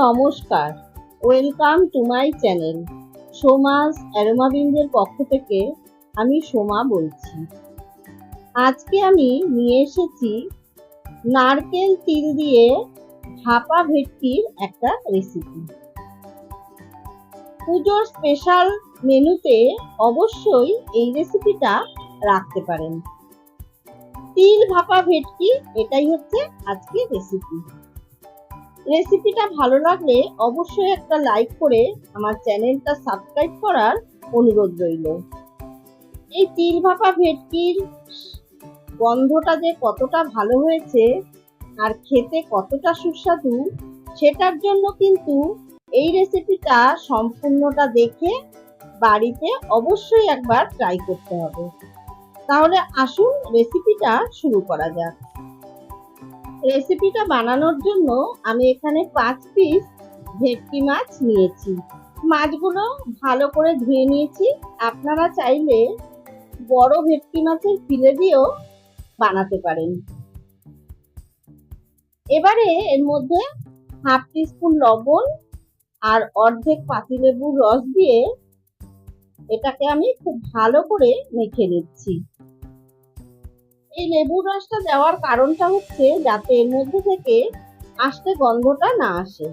নমস্কার। Welcome to my channel Somas অ্যারোমাবিন্দের পক্ষ থেকে আমি সোমা বলছি। আজকে আমি নিয়ে এসেছি নারকেল তিল দিয়ে ভাপা ভেটকির একটা রেসিপি পুজোর স্পেশাল মেনুতে অবশ্যই এই রেসিপিটা রাখতে পারেন। তিল ভাপা ভেটকি, এটাই হচ্ছে আজকে রেসিপি রেসিপিটা ভালো লাগলে অবশ্যই একটা লাইক করে আমার চ্যানেলটা সাবস্ক্রাইব করার অনুরোধ রইল। এই তিল ভাপা ভেটকির গন্ধটা যে কতটা ভালো হয়েছে আর খেতে কতটা সুস্বাদু, সেটার জন্য কিন্তু এই রেসিপিটা সম্পূর্ণটা দেখে বাড়িতে অবশ্যই একবার ট্রাই করতে হবে। তাহলে আসুন রেসিপিটা শুরু করা যাক। রেসিপিটা বানানোর জন্য আমি এখানে পাঁচ পিস ভেটকি মাছ নিয়েছি। মাছগুলো ভালো করে ধুয়ে নিয়েছি। আপনারা চাইলে বড় ভেটকি মাছের ফিলে দিয়েও বানাতে পারেন। এবারে এর মধ্যে হাফ টিস্পুন লবণ আর অর্ধেক পাতিলেবুর রস দিয়ে এটাকে আমি খুব ভালো করে মেখে নিচ্ছি। এই লেবুর রসটা দেওয়ার কারণটা হচ্ছে যাতে এর মধ্যে থেকে আসতে গন্ধটা না আসে।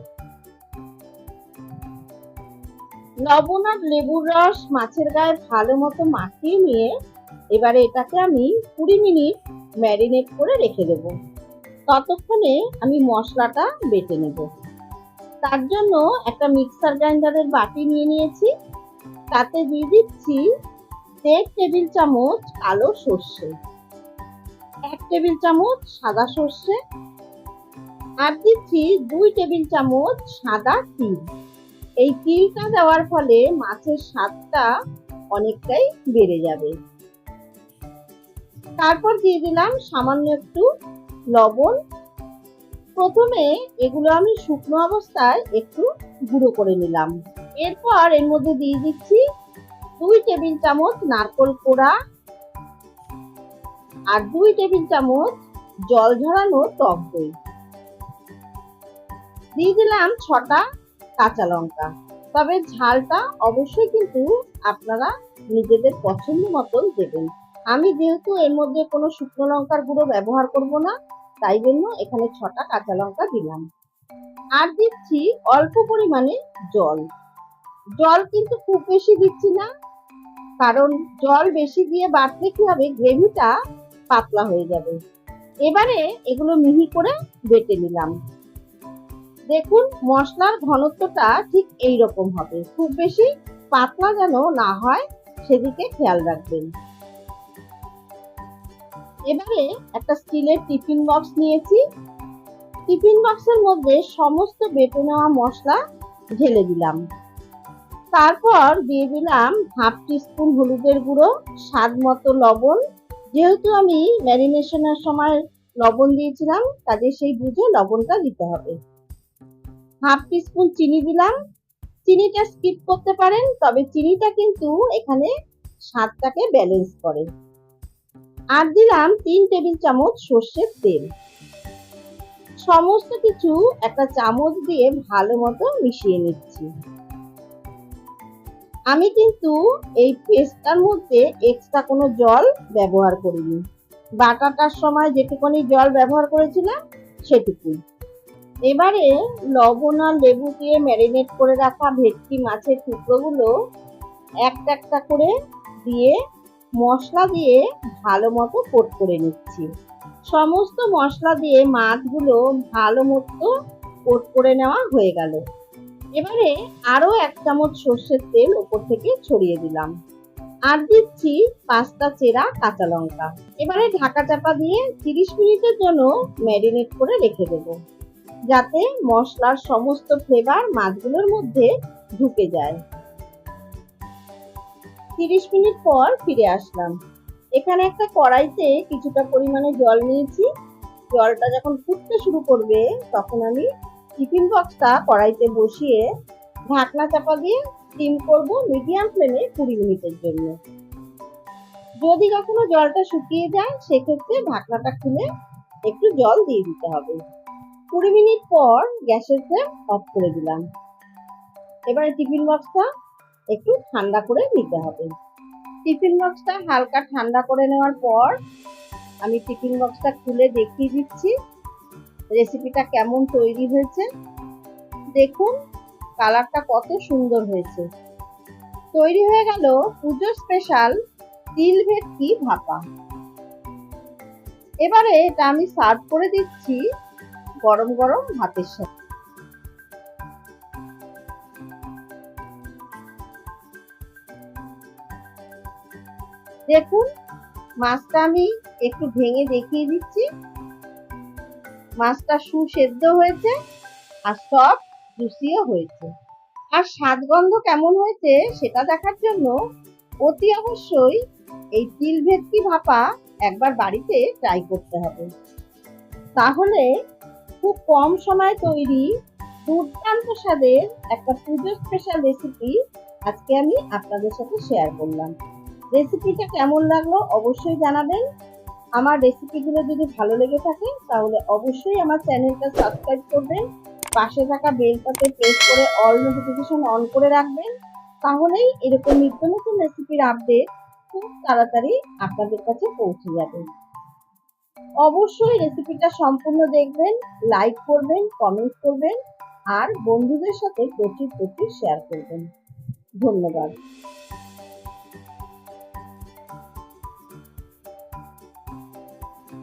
লবণ আর লেবুর রস মাছের গায়ে ভালো মতো মাখিয়ে নিয়ে এবারে এটাকে আমি কুড়ি মিনিট ম্যারিনেট করে রেখে দেব। ততক্ষণে আমি মশলাটা বেটে নেব। তার জন্য একটা মিক্সার গ্রাইন্ডারের বাটি নিয়ে নিয়েছি। তাতে দিয়ে দিচ্ছি দেড় টেবিল চামচ কালো সর্ষে। টেবিল চামচ সাদা সর্ষে। আর দিচ্ছি দুই টেবিল চামচ সাদা তিল। এই তিলটা দেওয়ার ফলে মাছের স্বাদটা অনেকটাই বেড়ে যাবে। তারপর দিয়ে দিলাম সামান্য একটু লবণ। প্রথমে এগুলো আমি শুকনো অবস্থায় একটু গুঁড়ো করে নিলাম। এরপর এর মধ্যে দিয়ে দিচ্ছি দুই টেবিল চামচ নারকল কোড়া। আর দুই টেবিল চামচ জল ঝরানো টক দই। দিয়ে দিলাম ছটা কাঁচা লঙ্কা। তবে ঝালটা অবশ্যই কিন্তু আপনারা নিজেদের পছন্দ মতন দেবেন। আমি যেহেতু এর মধ্যে কোনো শুকনো লঙ্কার গুঁড়ো ব্যবহার করব না, তাই জন্য এখানে ছটা কাঁচা লঙ্কা দিলাম। আর দিচ্ছি অল্প পরিমাণে জল। জল কিন্তু খুব বেশি দিচ্ছি না, কারণ জল বেশি দিয়ে বাটলে কি হবে, গ্রেভিটা পাতলা হয়ে যাবে। এবারে এগুলো মিহি করে বেটে নিলাম। দেখুন, মশলার ঘনত্বটা ঠিক এই রকম হবে। খুব বেশি পাতলা যেন না হয়, সেদিকে খেয়াল রাখবেন। এবারে একটা স্টিলের টিফিন বক্স নিয়েছি। টিফিন বক্সের মধ্যে সমস্ত বেটে নেওয়া মশলা ঢেলে দিলাম। তারপর দিয়ে দিলাম হাফ টিস্পুন হলুদের গুঁড়ো, স্বাদ মতো লবণ যেহেতু আমি ম্যারিনেশনের সময় লবণ দিয়েছিলাম কাজে সেই বুঝে লবণটা দিতে হবে। হাফ টিস্পুন চিনি দিলাম। চিনিটা স্কিপ করতে পারেন, তবে চিনিটা কিন্তু এখানে স্বাদটাকে ব্যালেন্স করে। আর দিলাম তিন টেবিল চামচ সর্ষের তেল। সমস্ত কিছু একটা চামচ দিয়ে ভালো মতো মিশিয়ে নিচ্ছি। আমি কিন্তু এই পেস্টটার মধ্যে এক্সট্রা কোনো জল ব্যবহার করিনি। বাটাটার সময় যেটুকুনি জল ব্যবহার করেছিলাম, সেটুকুই। এবারে লবণ আর লেবু দিয়ে ম্যারিনেট করে রাখা ভেটকি মাছের টুকরোগুলো একটা একটা করে দিয়ে মশলা দিয়ে ভালো মতো কোট করে নিচ্ছি। সমস্ত মশলা দিয়ে মাছগুলো ভালো মতো কোট করে নেওয়া হয়ে গেল। এবারে আরও এক চামচ সর্ষের তেল ওপর থেকে ছড়িয়ে দিলাম। আর দিচ্ছি পাঁচটা চেরা কাঁচা লঙ্কা। এবারে ঢাকা চাপা দিয়ে তিরিশ মিনিটের জন্য ম্যারিনেট করে রেখে দেব। যাতে মশলার সমস্ত ফ্লেভার মাছগুলোর মধ্যে ঢুকে যায়। তিরিশ মিনিট পর ফিরে আসলাম। এখানে একটা কড়াইতে কিছুটা পরিমাণে জল নিয়েছি। জলটা যখন ফুটতে শুরু করবে, তখন আমি টিফিন বক্সটা কড়াইতে বসিয়ে ঢাকনা চাপা দিয়ে স্টিম করব মিডিয়াম ফ্লেমে কুড়ি মিনিটের জন্য। যদি কখনো জলটা শুকিয়ে যায়, সেক্ষেত্রে ঢাকনাটা খুলে একটু জল দিয়ে দিতে হবে। কুড়ি মিনিট পর গ্যাসের ফ্লেম অফ করে দিলাম। এবারে টিফিন বক্সটা একটু ঠান্ডা করে নিতে হবে। টিফিন বক্সটা হালকা ঠান্ডা করে নেওয়ার পর আমি টিফিন বক্সটা খুলে দেখিয়ে দিচ্ছি। রেসিপিটা কেমন তৈরি হয়েছে? দেখুন কালারটা কত সুন্দর হয়েছে। তৈরি হয়ে গেল পুজো স্পেশাল তিল ভেটকি ভাপা। এবারে এটা আমি সার্ভ করে দিচ্ছি গরম গরম ভাতের সাথে। দেখুন, মাছটা আমি একটু ভেঙে দেখিয়ে দিচ্ছি। মাছটা সুসেদ্ধ হয়েছে আর সব জুসিও হয়েছে। আর স্বাদগন্ধ কেমন হয়েছে সেটা দেখার জন্য অতি অবশ্যই এই তিল ভেটকি ভাপা একবার বাড়িতে ট্রাই করতে হবে। তাহলে খুব কম সময় তৈরি দুর্দান্ত স্বাদের একটা পুজো স্পেশাল রেসিপি আজকে আমি আপনাদের সাথে শেয়ার করলাম। রেসিপিটা কেমন লাগল অবশ্যই জানাবেন। আমার রেসিপিগুলো যদি ভালো লেগে থাকে, তাহলে অবশ্যই আমার চ্যানেলটা সাবস্ক্রাইব করবেন, পাশে থাকা বেলটাতে প্রেস করে অল নোটিফিকেশন অন করে রাখবেন, তাহলেই এরকম নিত্য নতুন রেসিপির আপডেট খুব তাড়াতাড়ি আপনাদের কাছে পৌঁছে যাবে। অবশ্যই রেসিপিটা সম্পূর্ণ দেখবেন লাইক করবেন কমেন্ট করবেন, আর বন্ধুদের সাথে প্রচুর প্রচুর শেয়ার করবেন। ধন্যবাদ।